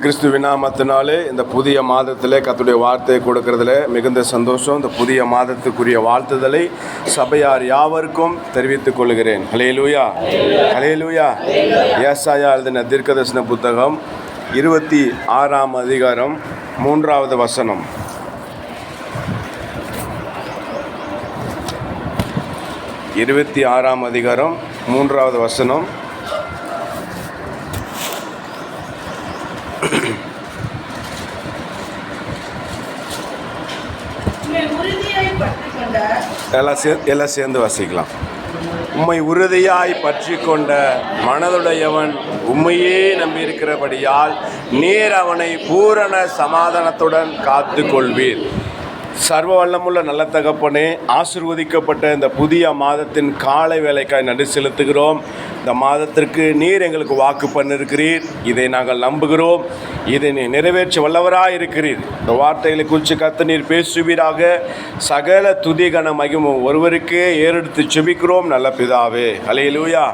கிறிஸ்து வினாமத்தினாலே இந்த புதிய மாதத்திலே கத்துடைய வார்த்தையை கொடுக்கறதுல மிகுந்த சந்தோஷம். இந்த புதிய மாதத்துக்குரிய வாழ்த்துதலை சபையார் யாவருக்கும் தெரிவித்துக் கொள்கிறேன். ஹலேலூயா ஹலேலூயா ஏசாயா எழுதின தீர்க்கதர்சன புத்தகம் இருபத்தி ஆறாம் அதிகாரம் மூன்றாவது வசனம். இருபத்தி ஆறாம் அதிகாரம் மூன்றாவது வசனம் உம்மை உறுதியாய் பற்றிக் கொண்ட எல்லாம் சே எல்லாம் சேர்ந்து வசிக்கலாம். உம்மை உறுதியாய் பற்றி கொண்ட மனதுடையவன் உண்மையே நம்பியிருக்கிறபடியால் நீர் அவனை பூரண சமாதானத்துடன் காத்து கொள்வீர் சர்வ வல்லமுள்ள நல்ல தகப்பனே ஆசிர்வதிக்கப்பட்ட இந்த புதிய மாதத்தின் காலை வேலைக்காய் நன்றி செலுத்துகிறோம். இந்த மாதத்திற்கு நீர் எங்களுக்கு வாக்கு பண்ணிருக்கிறீர். இதை நாங்கள் நம்புகிறோம். இதை நீ நிறைவேற்ற வல்லவராக இருக்கிறீர் இந்த வார்த்தைகளை குறித்து கத்து நீர் பேசுவீராக. சகல துதிகன மகிமும் ஒருவருக்கே ஏறெடுத்து செபிக்கிறோம் நல்ல பிதாவே. ஹலேலூயா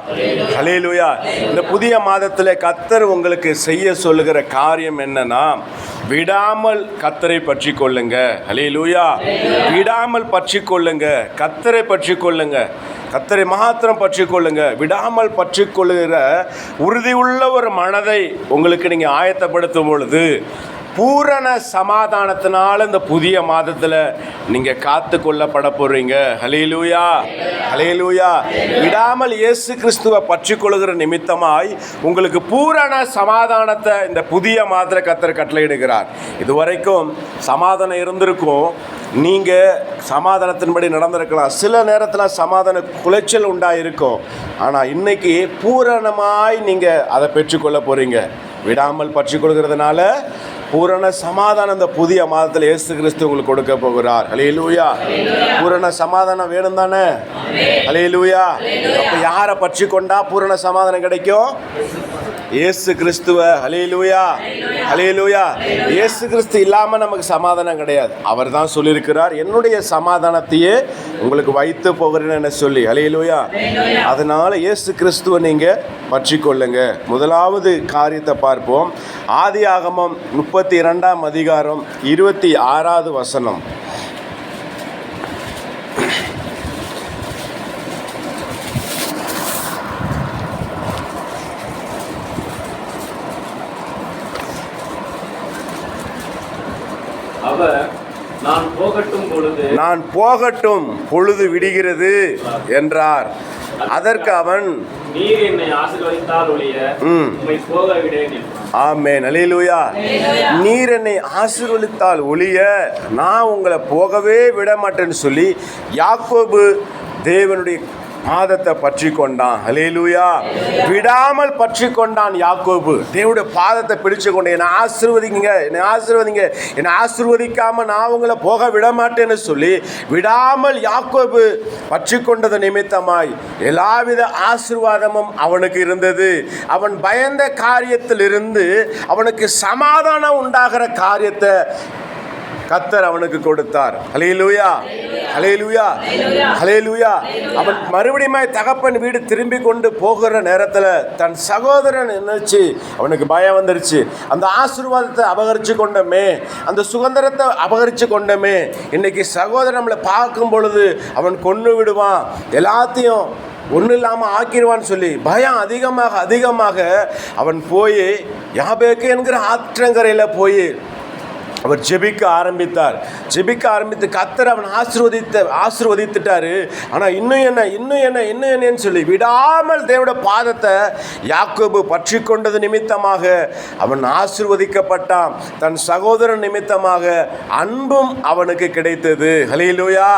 ஹலேலூயா இந்த புதிய மாதத்தில் கத்தர் உங்களுக்கு செய்ய சொல்லுகிற காரியம் என்னன்னா விடாமல் கத்தரை பற்றி கொள்ளுங்க. ஹலேலூயா விடாமல் பற்றி கொள்ளுங்க. கத்தரை பற்றி கொள்ளுங்க. கத்தரை மாத்திரம் பற்றி கொள்ளுங்க விடாமல் பற்றி கொள்ளுகிற உறுதியுள்ள ஒரு மனதை உங்களுக்கு நீங்கள் ஆயத்தப்படுத்தும் பொழுது பூரண சமாதானத்தினால இந்த புதிய மாதத்தில் நீங்கள் காத்து கொள்ளப்பட போகிறீங்க ஹலேலூயா ஹலேலூயா விடாமல் இயேசு கிறிஸ்துவை பற்றி கொள்கிற நிமித்தமாய் உங்களுக்கு பூரண சமாதானத்தை இந்த புதிய மாதத்தில் கத்தர் கட்டளையிடுகிறார். இதுவரைக்கும் சமாதானம் இருந்திருக்கும். நீங்கள் சமாதானத்தின்படி நடந்திருக்கலாம். சில நேரத்தில் சமாதான குலைச்சல் உண்டாயிருக்கும். ஆனால் இன்னைக்கு பூரணமாய் நீங்கள் அதை பெற்றுக்கொள்ள போகிறீங்க விடாமல் பற்றி கொடுக்கறதுனால பூரண சமாதானம் இந்த புதிய மாதத்தில் இயேசு கிறிஸ்து உங்களுக்கு கொடுக்க போகிறார். அலையிலூயா பூரண சமாதானம் வேணும் தானே? அலையிலூயா அப்போ யாரை பற்றி கொண்டா பூரண சமாதானம் கிடைக்கும்? இயேசு கிறிஸ்துவ ஹலேலூயா ஹலேலூயா இயேசு கிறிஸ்து இல்லாமல் நமக்கு சமாதானம் கிடையாது. அவர் தான் சொல்லியிருக்கிறார் என்னுடைய சமாதானத்தையே உங்களுக்கு வைத்து போகிறேன்னு சொல்லி. ஹலேலூயா அதனால் இயேசு கிறிஸ்துவை நீங்கள் பற்றி கொள்ளுங்க முதலாவது காரியத்தை பார்ப்போம். ஆதி ஆகமம் முப்பத்தி இரண்டாம் அதிகாரம் இருபத்தி ஆறாவது வசனம். அவர் நான் போகட்டும் பொழுது நான் போகட்டும் பொழுது விடுகிறது என்றார் அதற்கு அவன் நீர் என்னை ஆசீர்வதித்தால் ஒழிய ம். உம்மை போக விடேன். ஆமென் அலையிலூயா நீர் என்னை ஆசீர்வதித்தால் ஒழிய நான் உங்களை போகவே விட மாட்டேன்னு சொல்லி யாக்கோபு தேவனுடைய பாதத்தை பற்றி கொண்டான் ஹலேலூயா விடாமல் பற்றி கொண்டான் யாக்கோபு. தேவனுடைய பாதத்தை பிடிச்சு கொண்டு என்னை ஆசீர்வதிங்க என்னை ஆசிர்வதிங்க என்னை ஆசிர்வதிக்காம நான் உங்களை போக விட மாட்டேன்னு சொல்லி விடாமல் யாக்கோபு பற்றி கொண்டது நிமித்தமாய் எல்லாவித ஆசீர்வாதமும் அவனுக்கு இருந்தது. அவன் பயந்த காரியத்திலிருந்து அவனுக்கு சமாதானம் உண்டாகிற காரியத்தை கத்தர் அவனுக்கு கொடுத்தார். ஹலேலூயா ஹலேலூயா ஹலேலூயா அவன் மறுபடியும் தகப்பன் வீடு திரும்பி கொண்டு போகிற நேரத்தில் தன் சகோதரன் என்னச்சு? அவனுக்கு பயம் வந்துருச்சு. அந்த ஆசீர்வாதத்தை அபகரித்து கொண்டோமே. அந்த சுதந்திரத்தை அபகரித்து கொண்டோமே. இன்னைக்கு சகோதரன் நம்மளை பார்க்கும் பொழுது அவன் கொன்று விடுவான். எல்லாத்தையும் ஒன்றும் இல்லாமல் ஆக்கிடுவான்னு சொல்லி பயம் அதிகமாக அதிகமாக அவன் போய் யாபேக்கு என்கிற ஆற்றங்கரையில் போய் அவர் ஜெபிக்க ஆரம்பித்தார். ஜெபிக்க ஆரம்பித்து கத்தர் அவன் ஆசிர்வதித்த ஆசிர்வதித்துட்டாரு. ஆனால் இன்னும் என்ன இன்னும் என்ன இன்னும் என்னன்னு சொல்லி விடாமல் தேவோட பாதத்தை யாக்கோபு பற்றி கொண்டது நிமித்தமாக அவன் ஆசிர்வதிக்கப்பட்டான். தன் சகோதரன் நிமித்தமாக அன்பும் அவனுக்கு கிடைத்தது. ஹலிலூயா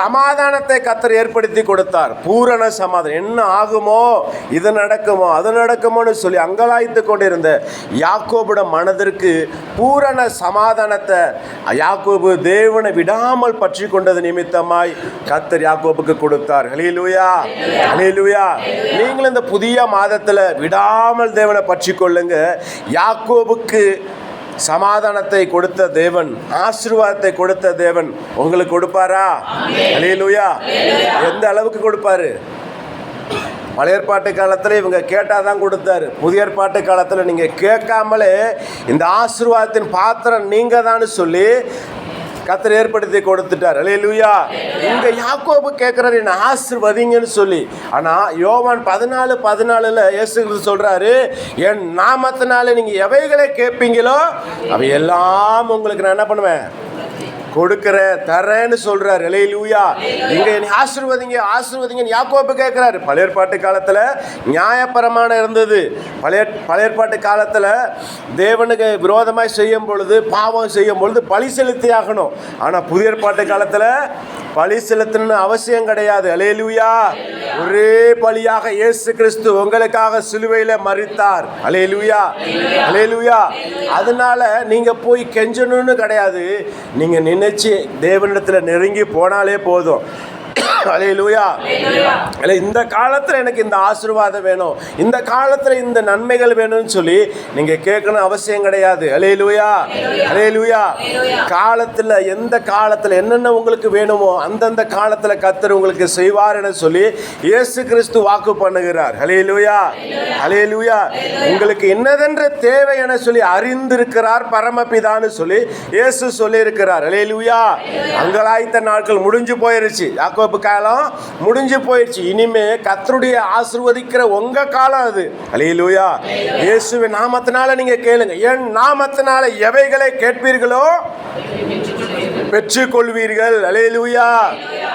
சமாதானத்தை கத்தர் ஏற்படுத்தி கொடுத்தார். பூரண சமாதானம். என்ன ஆகுமோ இது நடக்குமோ அது நடக்குமோன்னு சொல்லி அங்கலாய்த்து கொண்டிருந்த யாக்கோபுட மனதிற்கு பூரண சமா சமாதானத்தை யாக்கோபு தேவனை விடாமல் பற்றி கொண்டது நிமித்தமாய் கத்தர் யாக்கோபுக்கு கொடுத்தார். ஹலிலுயா ஹலிலுயா நீங்களும் இந்த புதிய மாதத்தில் விடாமல் தேவனை பற்றி கொள்ளுங்க. யாக்கோபுக்கு சமாதானத்தை கொடுத்த தேவன் ஆசீர்வாதத்தை கொடுத்த தேவன் உங்களுக்கு கொடுப்பாரா? ஹalleluya. எந்த அளவுக்கு கொடுப்பாரு? பழைய ஏற்பாட்டு காலத்தில் இவங்க கேட்டால் தான் கொடுத்தாரு. புதிய ஏற்பாட்டு காலத்தில் நீங்கள் கேட்காமலே இந்த ஆசீர்வாதத்தின் பாத்திரம் நீங்கள் தான் சொல்லி கத்தர் ஏற்படுத்தி கொடுத்துட்டார். அல்லேலூயா இங்க யாக்கோபு கேட்கிறாரு என்ன ஆசிர்வதிங்கன்னு சொல்லி. ஆனா யோவான் பதினாலு பதினாலுல இயேசு கிறிஸ்து சொல்றாரு என் நாமத்தினால நீங்க எவைகளை கேட்பீங்களோ அவை எல்லாம் உங்களுக்கு நான் என்ன பண்ணுவேன்? கொடுக்கிற தரேன்னு சொல்றாரு. இலையிலூயா இங்க நீ ஆசீர்வதிங்க ஆசீர்வதிங்கன்னு யாக்கோப்பு கேட்கிறாரு பழைய பாட்டு காலத்துல நியாயபரமான இருந்தது. பழைய பழைய பாட்டு காலத்துல தேவனுக்கு விரோதமாய் செய்யும் பொழுது பாவம் செய்யும் பொழுது பழி செலுத்தி ஆகணும். ஆனா புதிய பாட்டு காலத்துல பழி செலுத்தணும்னு அவசியம் கிடையாது. அலேலுயா ஒரே பலியாக இயேசு கிறிஸ்து உங்களுக்காக சிலுவையில மறித்தார் அலேலுயா அலேலுயா அதனால நீங்க போய் கெஞ்சணும்னு கிடையாது. நீங்க நினைச்சு தேவனிடத்துல நெருங்கி போனாலே போதும். அலையிலூயா இல்லை இந்த காலத்தில் எனக்கு இந்த ஆசீர்வாதம் வேணும். இந்த காலத்தில் இந்த நன்மைகள் வேணும்னு சொல்லி நீங்கள் கேட்கணும் அவசியம் கிடையாது. அலையிலூயா அலையிலூயா காலத்தில் எந்த காலத்தில் என்னென்ன உங்களுக்கு வேணுமோ அந்தந்த காலத்தில் கத்தர் உங்களுக்கு செய்வார் என சொல்லி இயேசு கிறிஸ்து வாக்கு பண்ணுகிறார். அலையிலூயா அலையிலூயா உங்களுக்கு என்னதென்ற தேவை என சொல்லி அறிந்திருக்கிறார் பரமபிதான்னு சொல்லி இயேசு சொல்லியிருக்கிறார். அலையிலூயா அங்கலாய்த்த நாட்கள் முடிஞ்சு போயிருச்சு. யாக்கோப்பு காலம் முடிஞ்சு போயிடுச்சு. இனிமே கத்தருடைய ஆசிர்வதிக்கிற உங்க காலம் அது. அலையிலூயா இயேசுவின் நாமத்தினால நீங்க கேளுங்க. என் நாமத்தினால எவைகளை கேட்பீர்களோ? பெற்றுக்கொள்வீர்கள். அலையிலூயா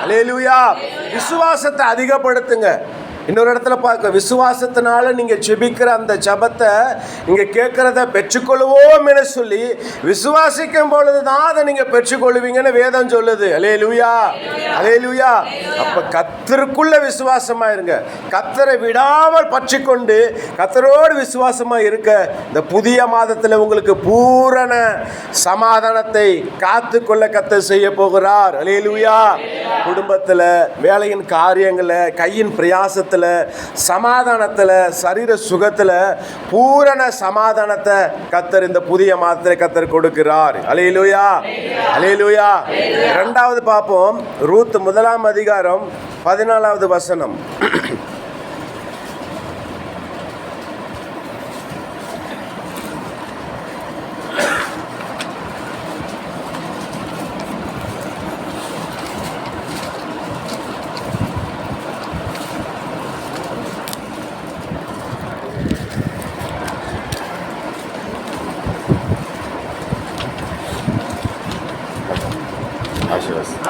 அலையிலூயா விசுவாசத்தை அதிகப்படுத்துங்க. இன்னொரு இடத்துல பார்க்க விசுவாசத்தினால நீங்கள் ஜெபிக்கிற அந்த ஜபத்தை நீங்கள் கேட்குறத பெற்றுக்கொள்வோம் என சொல்லி விசுவாசிக்கும் பொழுது தான் அதை நீங்கள் பெற்றுக்கொள்வீங்கன்னு வேதம் சொல்லுது. அலே லூயா அலே லூயா அப்போ கத்தருக்குள்ள விசுவாசமாக இருங்க கத்தரை விடாமல் பற்றி கொண்டு கத்தரோடு விசுவாசமாக இருக்க இந்த புதிய மாதத்தில் உங்களுக்கு பூரண சமாதானத்தை காத்து கொள்ள கத்தர் செய்ய போகிறார். அலே லூயா குடும்பத்தில் வேலையின் காரியங்களில் கையின் பிரயாசத்தில் சமாதானத்தில் சரீர சுகத்தில் பூரண சமாதானத்தை கத்தர் இந்த புதிய மாதத்தில் கத்தர் கொடுக்கிறார். அலையிலுயா அலையிலுயா ரெண்டாவது பார்ப்போம் ரூத் முதலாம் அதிகாரம் பதினாலாவது வசனம்.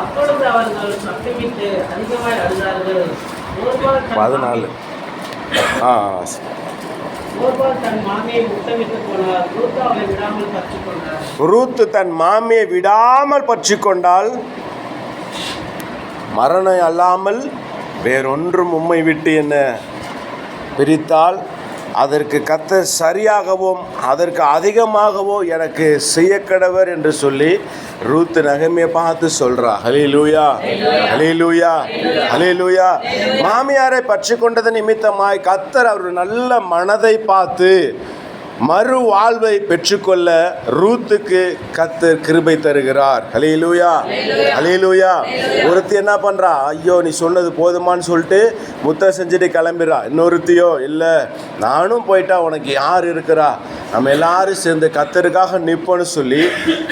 அப்பொழுது அவர்கள் சத்தமிட்டு அதிகமாய் அழுதார்கள். ஒருவர் தன் பதினாலு. ஆ ரூத்து தன் மாமியை விடாமல் பற்றி கொண்டால் மரணம் அல்லாமல் வேறொன்றும் உம்மை விட்டு என்ன பிரித்தால்? அதற்கு கத்த சரியாகவும் அதற்கு அதிகமாகவோ எனக்கு செய்யக்கடவர் என்று சொல்லி ரூத் நகமையை பார்த்து சொல்றா ஹலிலூயா ஹலிலூயா ஹலிலூயா மாமியாரை பற்றி கொண்டது நிமித்தமாய் கத்தர் அவர் நல்ல மனதை பார்த்து மறு வாழ்வை பெற்றுக்கொள்ள ரூத்துக்கு கத்தர் கிருபை தருகிறார். ஹலிலூயா ஹலிலூயா ஒருத்தி என்ன பண்றா? ஐயோ நீ சொன்னது போதுமான்னு சொல்லிட்டு முத்த செஞ்சுட்டு கிளம்பிடுறா. இன்னொருத்தியோ இல்லை நானும் போயிட்டா உனக்கு யார் இருக்கிறா? நம்ம எல்லாரும் சேர்ந்து கத்தருக்காக நிற்போன்னு சொல்லி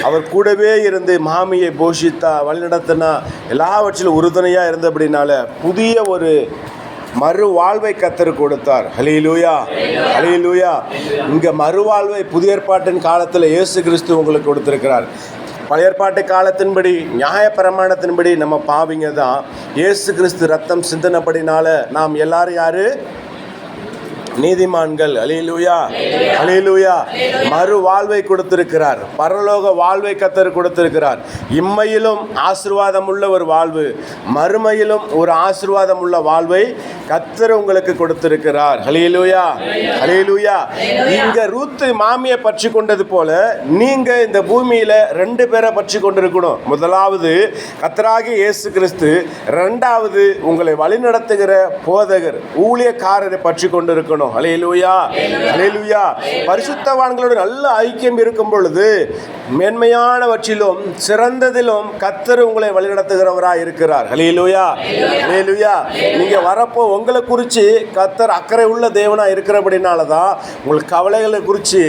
அவர் கூடவே இருந்து மாமியை போஷித்தா வழிநடத்தினா எல்லாவற்றிலும் உறுதுணையாக இருந்தபடினால புதிய ஒரு மறுவாழ்வை கத்தர் கொடுத்தார். ஹலிலூயா ஹலிலூயா இங்க மறுவாழ்வை புதிய ஏற்பாட்டின் காலத்தில் இயேசு கிறிஸ்து உங்களுக்கு கொடுத்திருக்கிறார். பழைய ஏற்பாட்டு காலத்தின்படி நியாய பிரமாணத்தின்படி நம்ம பாவிங்க தான். இயேசு கிறிஸ்து ரத்தம் சிந்தனப்படினால நாம் எல்லாரும் யாரு? நீதிமான்கள் அலிலூயா அலிலூயா மறு வாழ்வை கொடுத்திருக்கிறார். பரலோக வாழ்வை கத்தர் கொடுத்திருக்கிறார். இம்மையிலும் ஆசிர்வாதம் உள்ள ஒரு வாழ்வு. மறுமையிலும் ஒரு ஆசிர்வாதம் உள்ள வாழ்வை கத்தர் உங்களுக்கு கொடுத்திருக்கிறார். அலிலூயா அலிலூயா இங்க ரூத்து மாமியை பற்றி கொண்டது போல நீங்க இந்த பூமியில ரெண்டு பேரை பற்றி கொண்டிருக்கணும். முதலாவது கத்தராகி இயேசு கிறிஸ்து ரெண்டாவது உங்களை வழிநடத்துகிற போதகர் ஊழியக்காரரை பற்றி கொண்டிருக்கணும். இருக்கணும் ஹலேலூயா ஹலேலூயா பரிசுத்தவான்களோட நல்ல ஐக்கியம் இருக்கும் பொழுது மேன்மையானவற்றிலும் சிறந்ததிலும் கத்தர் உங்களை வழிநடத்துகிறவராக இருக்கிறார். ஹலேலூயா ஹலேலூயா நீங்கள் வரப்போ உங்களை குறித்து கத்தர் அக்கறை உள்ள தேவனாக இருக்கிறபடினால தான் உங்களுக்கு கவலைகளை குறித்து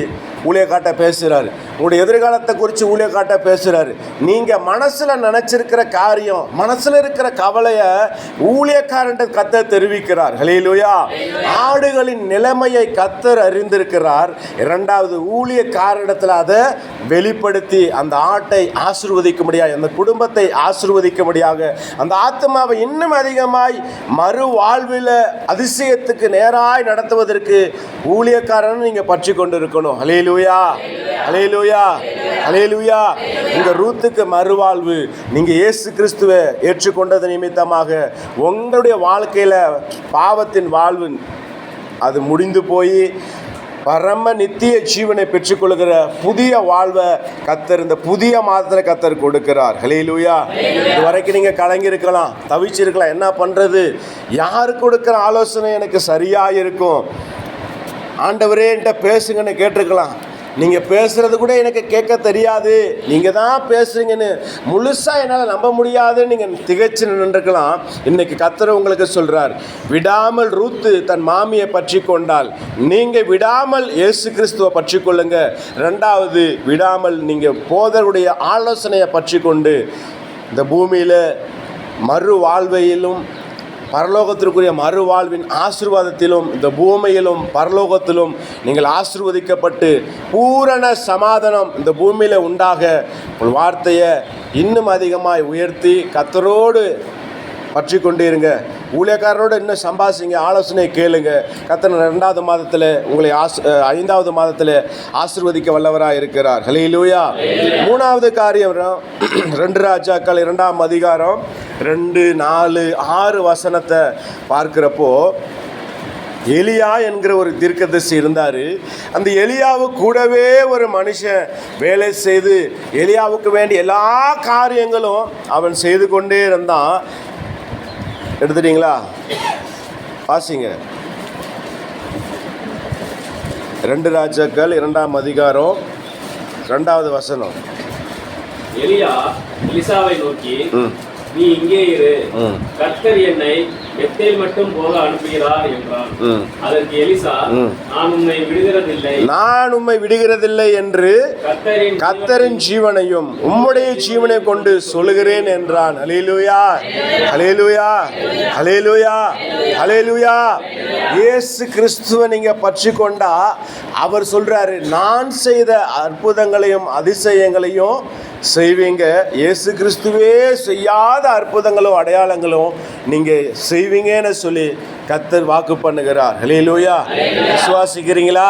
ஊழியக்காட்ட பேசுகிறாரு உங்களுடைய எதிர்காலத்தை குறித்து ஊழியக்காட்ட பேசுகிறாரு நீங்கள் மனசில் நினச்சிருக்கிற காரியம் மனசில் இருக்கிற கவலையை ஊழியக்காரன்ட்ட கத்தர் தெரிவிக்கிறார். ஹலேலூயா ஆடுகளின் நிலைமையை கத்தர் அறிந்திருக்கிறார். இரண்டாவது ஊழியக்காரனிடத்தில் அதை வெளிப்படுத்தி அந்த ஆட்டை ஆசிர்வதிக்கும்படியாக அந்த குடும்பத்தை ஆசிர்வதிக்கும்படியாக அந்த ஆத்மாவை இன்னும் அதிகமாய் மறு வாழ்வில் அதிசயத்துக்கு நேராய் நடத்துவதற்கு ஊழியக்காரன் நீங்கள் பற்றி கொண்டு இருக்கணும் ஹலேலூயா அலையலூயா அலையலூயா அலையலூயா உங்க ரூத்துக்கு மறுவாழ்வு. நீங்க இயேசு கிறிஸ்துவை ஏற்றுக்கொண்டது நிமித்தமாக உங்களுடைய வாழ்க்கையில பாவத்தின் வாழ்வு அது முடிந்து போய் பரம நித்திய ஜீவனை பெற்றுக்கொள்கிற புதிய வாழ்வை கத்தர் இந்த புதிய மாதத்தில் கத்தர் கொடுக்கிறார். ஹலேலூயா இது வரைக்கும் நீங்கள் கலங்கியிருக்கலாம் தவிச்சிருக்கலாம் என்ன பண்ணுறது யார் கொடுக்குற ஆலோசனை எனக்கு சரியாக இருக்கும்? ஆண்டவரே என்கிட்ட பேசுங்கன்னு கேட்டிருக்கலாம். நீங்கள் பேசுகிறது கூட எனக்கு கேட்க தெரியாது. நீங்கள் தான் பேசுறீங்கன்னு முழுசாக என்னால் நம்ப முடியாதுன்னு நீங்கள் திகச்சு நின்றுக்கலாம் இன்னைக்கு கத்தர் உங்களுக்கு சொல்கிறார் விடாமல் ரூத்து தன் மாமியை பற்றி கொண்டால் நீங்கள் விடாமல் இயேசு கிறிஸ்துவை பற்றி கொள்ளுங்க. ரெண்டாவது விடாமல் நீங்கள் போதருடைய ஆலோசனையை பற்றி கொண்டு இந்த பூமியில் மறு வாழ்வையிலும் பரலோகத்திற்குரிய மறுவாழ்வின் ஆசிர்வாதத்திலும் இந்த பூமியிலும் பரலோகத்திலும் நீங்கள் ஆசிர்வதிக்கப்பட்டு பூரண சமாதானம் இந்த பூமியில் உண்டாக. உங்கள் வார்த்தையை இன்னும் அதிகமாய் உயர்த்தி கத்தரோடு பற்றி கொண்டு இருங்க ஊழியக்காரரோடு இன்னும் சம்பாசிங்க? ஆலோசனை கேளுங்க. கத்தனை ரெண்டாவது மாதத்தில் உங்களை ஆஸ் ஐந்தாவது மாதத்தில் ஆசிர்வதிக்க வல்லவராக இருக்கிறார். ஹலேலூயா மூணாவது காரியம் ரெண்டு ராஜாக்கள் இரண்டாம் அதிகாரம் ரெண்டு நாலு ஆறு வசனத்தை பார்க்குறப்போ எலியா என்கிற ஒரு தீர்க்கதரிசி இருந்தார். அந்த எலியாவு கூடவே ஒரு மனுஷன் வேலை செய்து எலியாவுக்கு வேண்டிய எல்லா காரியங்களும் அவன் செய்து கொண்டே இருந்தான். எடுத்துட்டீங்களா? வாசிங்க. ரெண்டு ராஜாக்கள் இரண்டாம் அதிகாரம் ரெண்டாவது வசனம். எலியா எலிசாவை நோக்கி நீ இங்கே இரு. கர்த்தர் என்னை பெத்தேல் மட்டும் போக அனுப்புகிறார் என்றான். அதற்கு எலிசா. நான் உன்னை விடுகிறதில்லை. நான் உம்மை விடுகிறதில்லை என்று கத்தரின் ஜீவனையும் உம்முடைய ஜீவனை கொண்டு சொல்லுகிறேன் என்றான். அலேலுயா அலேலுயா அலேலுயா அலேலுயா இயேசு கிறிஸ்துவை நீங்க பற்றி கொண்டா அவர் சொல்றாரு நான் செய்த அற்புதங்களையும் அதிசயங்களையும் செய்வீங்க. இயேசு கிறிஸ்துவே செய்யாத அற்புதங்களும் அடையாளங்களும் நீங்கள் செய்வீங்கன்னு சொல்லி கத்தர் வாக்கு பண்ணுகிறார். ஹலேலூயா விசுவாசிக்கிறீங்களா?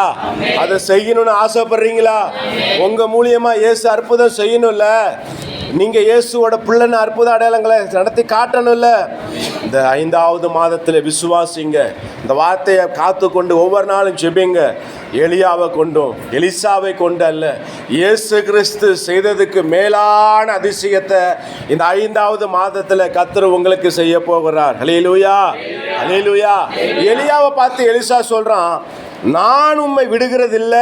அதை செய்யணும்னு ஆசைப்படுறீங்களா? உங்கள் மூலியமாக இயேசு அற்புதம் செய்யணும்ல? நீங்க இயேசுவோட பிள்ளைன்னு அற்புத அடையாளங்களை நடத்தி காட்டணும்ல. இந்த ஐந்தாவது மாதத்தில் விசுவாசிங்க. இந்த வார்த்தையை காத்து கொண்டு ஒவ்வொரு நாளும் ஜெபிங்க. எலியாவை கொண்டும். எலிசாவை கொண்டு அல்ல. இயேசு கிறிஸ்து செய்ததுக்கு மேலான அதிசயத்தை இந்த ஐந்தாவது மாதத்தில் கத்தர் உங்களுக்கு செய்ய போகிறார். ஹலேலூயா ஹலேலூயா எலியாவை பார்த்து எலிசா சொல்றான் நான் உண்மை விடுகிறதில்ல.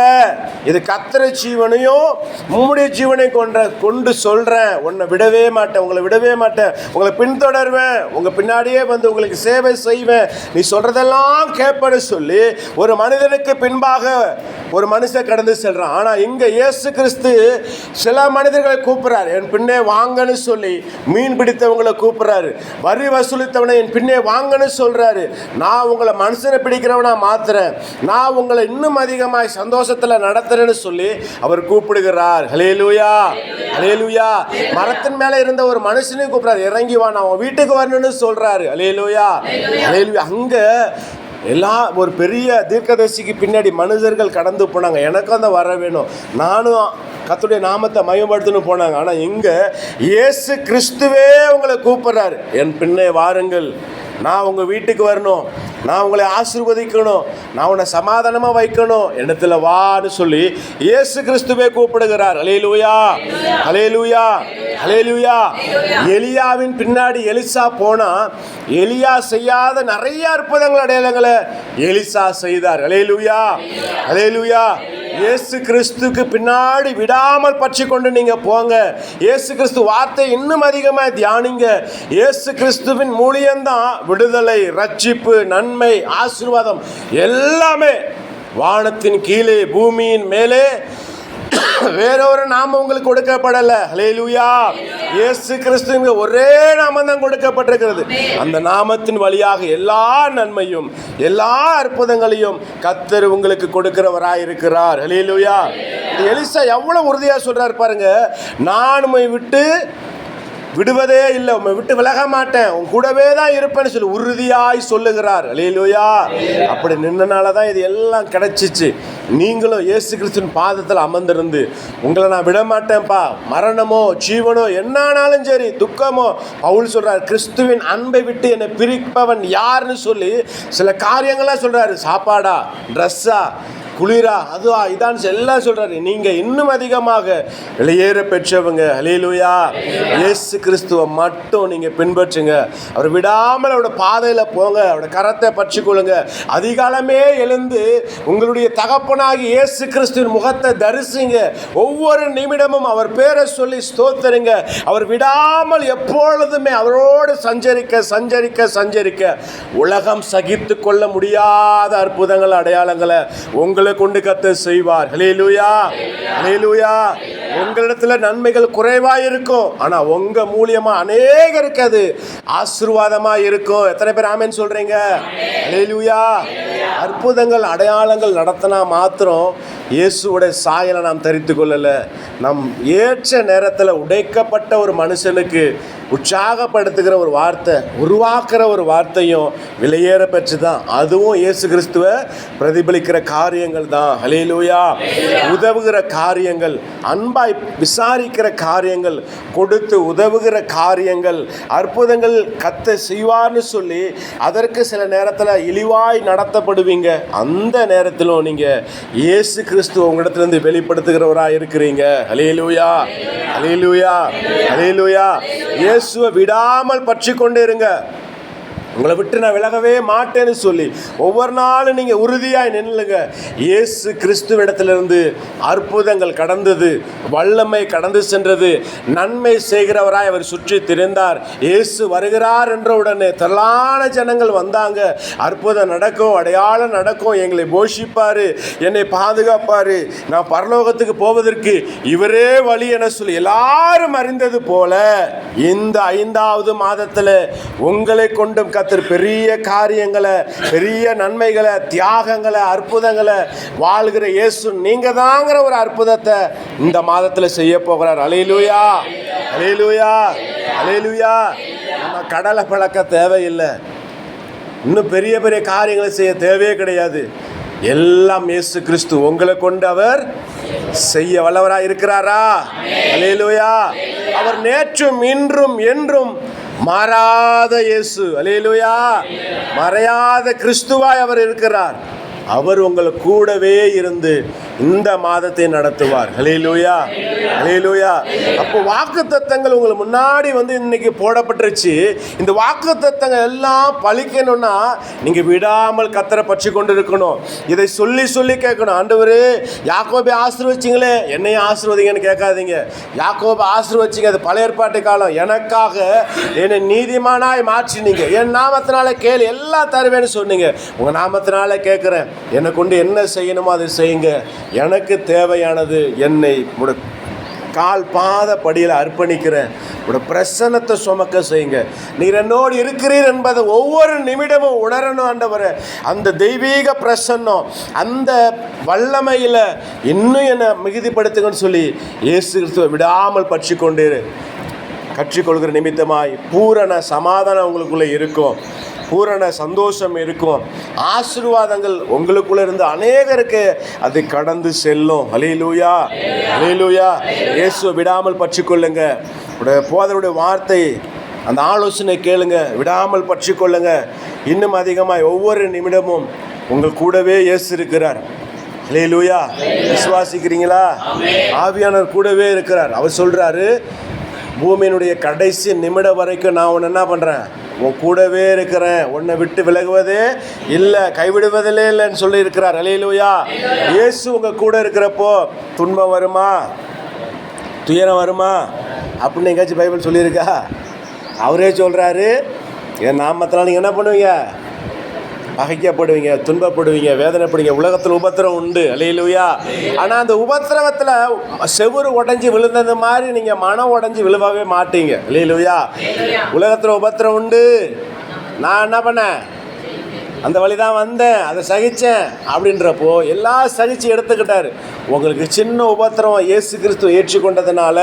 இது கத்திர ஜீவனையும் உம்முடைய ஜீவனை கொண்ட கொண்டு சொல்கிறேன் உன்னை விடவே மாட்டேன் உங்களை விடவே மாட்டேன். உங்களை பின்தொடர்வேன். உங்கள் பின்னாடியே வந்து உங்களுக்கு சேவை செய்வேன். நீ சொல்கிறதெல்லாம் கேட்பேன்னு சொல்லி ஒரு மனிதனுக்கு பின்பாக ஒரு மனுஷன் கடந்து செல்கிறான் ஆனால் இங்கே இயேசு கிறிஸ்து சில மனிதர்களை கூப்பிட்றாரு. என் பின்னே வாங்கன்னு சொல்லி மீன் பிடித்தவங்களை கூப்பிட்றாரு. வரி வசூலித்தவனை என் பின்னே வாங்கன்னு சொல்கிறாரு நான் உங்களை மனுஷனை பிடிக்கிறவனா மாத்துறேன். நான் உங்களை இன்னும் அதிகமாய் சந்தோஷத்தில் நடத்துறேன்னு சொல்லி அவர் கூப்பிடுகிறார். ஹலேலூயா ஹலேலூயா மரத்தின் மேலே இருந்த ஒரு மனுஷனையும் கூப்பிட்றாரு. இறங்கி வா நான் வீட்டுக்கு வரணும்னு சொல்கிறாரு ஹலேலூயா ஹலேலூயா அங்கே எல்லா ஒரு பெரிய தீர்க்கதர்சிக்கு பின்னாடி மனிதர்கள் கடந்து போனாங்க. எனக்கும் அந்த வர வேணும். நானும் கத்துடைய நாமத்தை மயப்படுத்தணும் போனாங்க. ஆனால் இங்கே இயேசு கிறிஸ்துவே உங்களை கூப்பிட்றாரு. என் பின்னே வாருங்கள். நான் உங்கள் வீட்டுக்கு வரணும். நான் உங்களை ஆசிர்வதிக்கணும். நான் உன்னை சமாதானமாக வைக்கணும். இடத்துல வான்னு சொல்லி இயேசு கிறிஸ்துவே கூப்பிடுகிறார். அலையலூயா அலையலூயா அலையலூயா எலியாவின் பின்னாடி எலிசா போனால் எலியா செய்யாத நிறைய அற்புதங்கள் அடையாளங்களை எலிசா செய்தார். அலையலூயா அலையலூயா இயேசு கிறிஸ்துக்கு பின்னாடி விடாமல் பற்றி கொண்டு நீங்கள் போங்க. இயேசு கிறிஸ்து வார்த்தை இன்னும் அதிகமாக தியானிங்க. இயேசு கிறிஸ்துவின் மூலியம்தான் விடுதலை ரட்சிப்பு நன்மை ஆசீர்வாதம் எல்லாமே வானத்தின் கீழே பூமியின் மேலே. வேறொரு நாமம் உங்களுக்கு கொடுக்கப்படல. ஹalleluya இயேசு கிறிஸ்துவின் ஒரே நாமம் தான் கொடுக்கப்பட்டிருக்கிறது. அந்த நாமத்தின் வழியாக எல்லா நன்மையும் எல்லா அற்புதங்களையும் கத்தர் உங்களுக்கு கொடுக்கிறவராய் இருக்கிறார் ஹalleluya எலிசா எவ்வளவு உறுதியா சொல்றாரு பாருங்க. நான் விட்டு விடுவதே இல்லை உண்மை விட்டு விலக மாட்டேன். உன் கூடவே தான் இருப்பேன்னு சொல்லி உறுதியாய் சொல்லுகிறார். அலையிலோயா. அப்படி நின்னனால தான் இது எல்லாம் கிடைச்சிச்சு. நீங்களும் இயேசு கிறிஸ்துவின் பாதத்தில் அமர்ந்திருந்து உங்களை நான் விட மாட்டேன்ப்பா மரணமோ ஜீவனோ என்னானாலும் சரி துக்கமோ பவுல் சொல்கிறார் கிறிஸ்துவின் அன்பை விட்டு என்னை பிரிப்பவன் யாருன்னு சொல்லி சில காரியங்கள்லாம் சொல்கிறாரு சாப்பாடா ட்ரெஸ்ஸா குளிரா அதுவா இதான் எல்லாம் சொல்கிறாரு நீங்கள் இன்னும் அதிகமாக வெளியேற பெற்றவங்க. ஹalleluya. இயேசு கிறிஸ்துவை மட்டும் நீங்கள் பின்பற்றுங்க. அவர் விடாமல் அவரோட பாதையில் போங்க. அவரோட கரத்தை பற்றிக்கொள்ளுங்க. அதிகாலமே எழுந்து உங்களுடைய தகப்பனாகி இயேசு கிறிஸ்துவின் முகத்தை தரிசிங்க. ஒவ்வொரு நிமிடமும் அவர் பேரை சொல்லி ஸ்தோத்தரிங்க. அவர் விடாமல் எப்பொழுதுமே அவரோடு சஞ்சரிக்க சஞ்சரிக்க சஞ்சரிக்க உலகம் சகித்து கொள்ள முடியாத அற்புதங்கள் அடையாளங்களை உங்களை கொண்டு கத்த செய்வார். ஹalleluya. ஹalleluya. உங்களிடத்துல நன்மைகள் குறைவாக இருக்கும் ஆனா உங்க மூலியமா அநேகருக்கு அது ஆசீர்வாதமாக இருக்கும் எத்தனை பேர் ஆமேன்னு சொல்றீங்க? ஹalleluya. அற்புதங்கள் அடையாளங்கள் நடத்தினா மாத்திரம் இயேசுவோட சாயலை நாம் தரித்து கொள்ளல. நம் ஏற்ற நேரத்தில் உடைக்கப்பட்ட ஒரு மனுஷனுக்கு உற்சாகப்படுத்துகிற ஒரு வார்த்தை உருவாக்குற ஒரு வார்த்தையும் விலையேற பெற்று தான் அதுவும் இயேசு கிறிஸ்துவ பிரதிபலிக்கிற காரியங்கள் தான். ஹலேலூயா உதவுகிற காரியங்கள் அன்பாய் விசாரிக்கிற காரியங்கள் கொடுத்து உதவுகிற காரியங்கள் அற்புதங்கள் கத்த செய்வார்னு சொல்லி அதற்கு சில நேரத்தில் இழிவாய் நடத்தப்படுவீங்க அந்த நேரத்திலும் நீங்கள் இயேசு கிறிஸ்து உங்களிடத்திலிருந்து வெளிப்படுத்துகிறவராக இருக்கிறீங்க. ஹலேலூயா ஹலேலூயா ஹலேலூயா இயேசுவை விடாமல் பற்றி கொண்டு இருங்க. உங்களை விட்டு நான் விலகவே மாட்டேன்னு சொல்லி ஒவ்வொரு நாளும் நீங்கள் உறுதியாக நின்னுங்க. இயேசு கிறிஸ்துவிடத்திலிருந்து அற்புதங்கள் கடந்தது வல்லமை கடந்து சென்றது. நன்மை செய்கிறவராய் அவர் சுற்றி திரிந்தார். இயேசு வருகிறார் என்ற உடனே தலான ஜனங்கள் வந்தாங்க. அற்புதம் நடக்கும் அடையாளம் நடக்கும். எங்களை போஷிப்பார் என்னை பாதுகாப்பார். நான் பரலோகத்துக்கு போவதற்கு இவரே வழி என சொல்லி எல்லாரும் அறிந்தது போல இந்த ஐந்தாவது மாதத்தில் உங்களை கொண்டும் கத்தர் பெரிய காரியங்களை பெரிய நன்மைகளை தியாகங்களை அற்புதங்களை வாழ்கிற இயேசு நீங்க தாங்கிற ஒரு அற்புதத்தை இந்த மாதத்தில் செய்ய போகிறார். அலையிலூயா. அலையிலூயா. அலையிலூயா. நம்ம கடலை பழக்க தேவையில்லை. இன்னும் பெரிய பெரிய காரியங்களை செய்ய தேவையே கிடையாது. எல்லாம் இயேசு கிறிஸ்து உங்களை கொண்டு அவர் செய்ய வல்லவரா இருக்கிறாரா அலையிலூயா. அவர் நேற்றும் இன்றும் என்றும் மாறாத இயேசு. அலேலுயா மறையாத கிறிஸ்துவாய் அவர் இருக்கிறார். அவர் உங்கள் கூடவே இருந்து இந்த மாதத்தை நடத்துவார். ஹலேலூயா ஹலேலூயா அப்போ வாக்கு தத்தங்கள் உங்களுக்கு முன்னாடி வந்து இன்னைக்கு போடப்பட்டுருச்சு. இந்த வாக்கு தத்தங்கள் எல்லாம் பழிக்கணும்னா நீங்கள் விடாமல் கத்தரை பற்றி கொண்டு இருக்கணும் இதை சொல்லி சொல்லி கேட்கணும். ஆண்டவரே யாக்கோபை ஆசிர்வச்சிங்களே. என்னையும் ஆசிர்வதிங்கன்னு கேட்காதீங்க. யாக்கோபை ஆசிர்வச்சிங்க. அது பழைய ஏற்பாட்டு காலம். எனக்காக என்னை நீதிமானாய் மாற்றினீங்க. என் நாமத்தினால கேளு. எல்லாம் தருவேன்னு சொன்னீங்க. உங்கள் நாமத்தினால கேட்குறேன். என்னை கொண்டு என்ன செய்யணுமோ அதை செய்யுங்க. எனக்கு தேவையானது என்னை உட கால் பாத படியில் அர்ப்பணிக்கிறேன் உட பிரசன்னத்தை சுமக்க செய்யுங்க. நீர் என்னோடு இருக்கிறீர் என்பதை ஒவ்வொரு நிமிடமும் உணரணும் ஆண்டவர். அந்த தெய்வீக பிரசன்னம் அந்த வல்லமையில் இன்னும் என்னை மிகுதிப்படுத்துங்கன்னு சொல்லி இயேசு கிறிஸ்துவை விடாமல் பற்றி கொண்டிரு கற்றுக்கொள்கிற நிமித்தமாய் பூரண சமாதானம் உங்களுக்குள்ளே இருக்கும். பூரண சந்தோஷம் இருக்கும். ஆசீர்வாதங்கள் உங்களுக்குள்ள இருந்து அநேகருக்கு அது கடந்து செல்லும். அலையிலூயா அலையிலூயா இயேசுவை விடாமல் பற்றிக்கொள்ளுங்க. உடைய போதருடைய வார்த்தை அந்த ஆலோசனை கேளுங்க. விடாமல் பற்றிக்கொள்ளுங்க. இன்னும் அதிகமாக ஒவ்வொரு நிமிடமும் உங்கள் கூடவே இயேசு இருக்கிறார். லூயா விசுவாசிக்கிறீங்களா? ஆவியானவர் கூடவே இருக்கிறார். அவர் சொல்கிறாரு பூமியினுடைய கடைசி நிமிடம் வரைக்கும் நான் உன்னை என்ன பண்ணுறேன் உன் கூடவே இருக்கிறேன். உன்னை விட்டு விலகுவதே இல்லை கைவிடுவதிலே இல்லைன்னு சொல்லி இருக்கிறார் அலையிலுயா இயேசு உங்கள் கூட இருக்கிறப்போ துன்பம் வருமா? துயரம் வருமா? அப்படின்னு எங்கேயாச்சும் பைபிள் சொல்லியிருக்கா? அவரே சொல்கிறாரு என் நாமத்தினால் நீங்கள் என்ன பண்ணுவீங்க? பகைக்கப்படுவீங்க துன்பப்படுவீங்க வேதனைப்படுவீங்க. உலகத்தில் உபத்திரம் உண்டு. அலையிலுயா ஆனால் அந்த உபத்திரவத்தில் செவுரு உடஞ்சி விழுந்தது மாதிரி நீங்கள் மனம் உடஞ்சி விழுவவே மாட்டீங்க. அலையிலுயா உலகத்தில் உபத்திரம் உண்டு. நான் என்ன பண்ணேன்? அந்த வழி தான் வந்தேன். அதை சகித்தேன் அப்படின்றப்போ எல்லாம் சகித்து எடுத்துக்கிட்டார். உங்களுக்கு சின்ன உபத்திரம் இயேசு கிறிஸ்துவ ஏற்றுக்கொண்டதுனால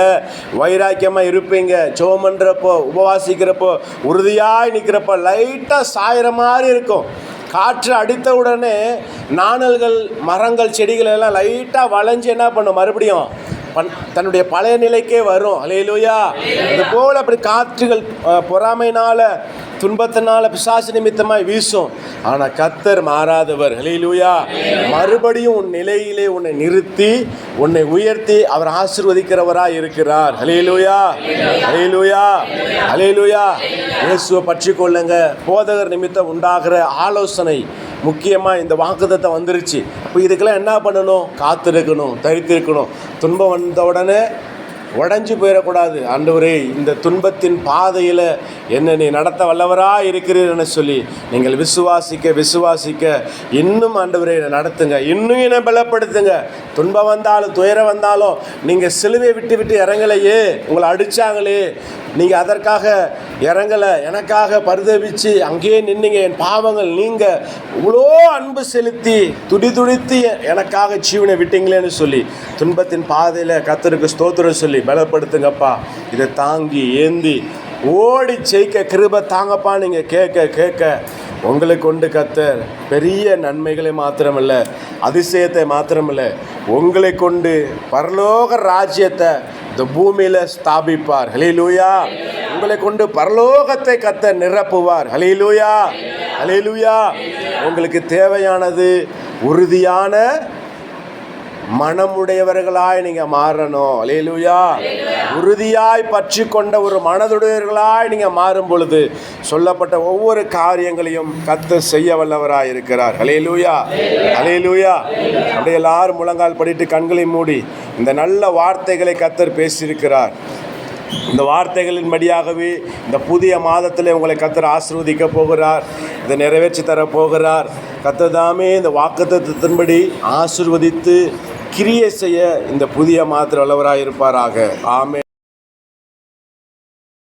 வைராக்கியமாக இருப்பீங்க. சோமன்றப்போ உபவாசிக்கிறப்போ உறுதியாக நிற்கிறப்போ லைட்டாக சாயிற மாதிரி இருக்கும். காற்று அடித்த உடனே நாணல்கள் மரங்கள் செடிகள் எல்லாம் லைட்டாக வளைஞ்சு என்ன பண்ணும்? மறுபடியும் பன் தன்னுடைய பழைய நிலைக்கே வரும். அலையிலுயா. இது போல் அப்படி காற்றுகள் அஹ், பொறாமைனால துன்பத்தினால பிசாசு நிமித்தமாய் வீசும். ஆனால் கத்தர் மாறாதவர். ஹலிலூயா மறுபடியும் உன் நிலையிலே உன்னை நிறுத்தி உன்னை உயர்த்தி அவர் ஆசிர்வதிக்கிறவராக இருக்கிறார். ஹலிலூயா ஹலிலூயா ஹலிலூயா இயேசுவை பற்றி கொள்ளுங்க. போதகர் நிமித்தம் உண்டாகிற ஆலோசனை முக்கியமாக இந்த வாக்குதத்தை வந்துருச்சு. இப்போ இதுக்கெல்லாம் என்ன பண்ணணும்? காத்திருக்கணும் தரித்திருக்கணும். துன்பம் வந்த உடனே உடஞ்சி போயிடக்கூடாது. ஆண்டவரே இந்த துன்பத்தின் பாதையில் என்ன நீ நடத்த வல்லவராக இருக்கிறீர்னு சொல்லி நீங்கள் விசுவாசிக்க விசுவாசிக்க இன்னும் ஆண்டவரே நடத்துங்க. இன்னும் என்னை பலப்படுத்துங்க. துன்பம் வந்தாலும் துயரம் வந்தாலும் நீங்கள் சிலுவை விட்டு விட்டு இறங்கலையே உங்களை அடித்தாங்களே நீங்கள் அதற்காக இறங்கலை எனக்காக பரிதவிச்சு அங்கேயே நின்றுங்க என் பாவங்கள் நீங்கள் இவ்வளோ அன்பு செலுத்தி துடி துடித்து எனக்காக ஜீவனை விட்டீங்களேன்னு சொல்லி துன்பத்தின் பாதையில் கத்தருக்கு ஸ்தோத்திரம் சொல்லி பலப்படுத்துங்கப்பா. இதை தாங்கி ஏந்தி ஓடி ஜெயிக்க கிருபை தாங்கப்பா நீங்கள் கேட்க கேட்க. உங்களை கொண்டு கத்தர். பெரிய நன்மைகளை மாத்திரமில்ல அதிசயத்தை மாத்திரமில்ல. உங்களை கொண்டு பரலோக ராஜ்யத்தை இந்த பூமியில் ஸ்தாபிப்பார். ஹலிலூயா உங்களை கொண்டு பரலோகத்தை கத்த நிரப்புவார். ஹலிலூயா ஹலிலூயா உங்களுக்கு தேவையானது உறுதியான மனமுடையவர்களாய் நீங்கள் மாறணும். அலையலுயா உறுதியாய் பற்றி கொண்ட ஒரு மனதுடையவர்களாய் நீங்கள் மாறும் பொழுது சொல்லப்பட்ட ஒவ்வொரு காரியங்களையும் கத்து செய்ய வல்லவராய் இருக்கிறார். அலையலூயா அலையலூயா அப்படியே எல்லாரும் முழங்கால் படிட்டு கண்களை மூடி இந்த நல்ல வார்த்தைகளை கத்தர் பேசியிருக்கிறார். இந்த வார்த்தைகளின்படியாகவே இந்த புதிய மாதத்தில் உங்களை கத்தர் ஆசீர்வதிக்க போகிறார் இதை நிறைவேற்றி தர போகிறார். கத்தர் தாமே இந்த வாக்குத்தத்தின்படி ஆசிர்வதித்து கிரியை செய்ய இந்த புதிய மாதத்தில் வல்லவராக இருப்பாராக ஆமே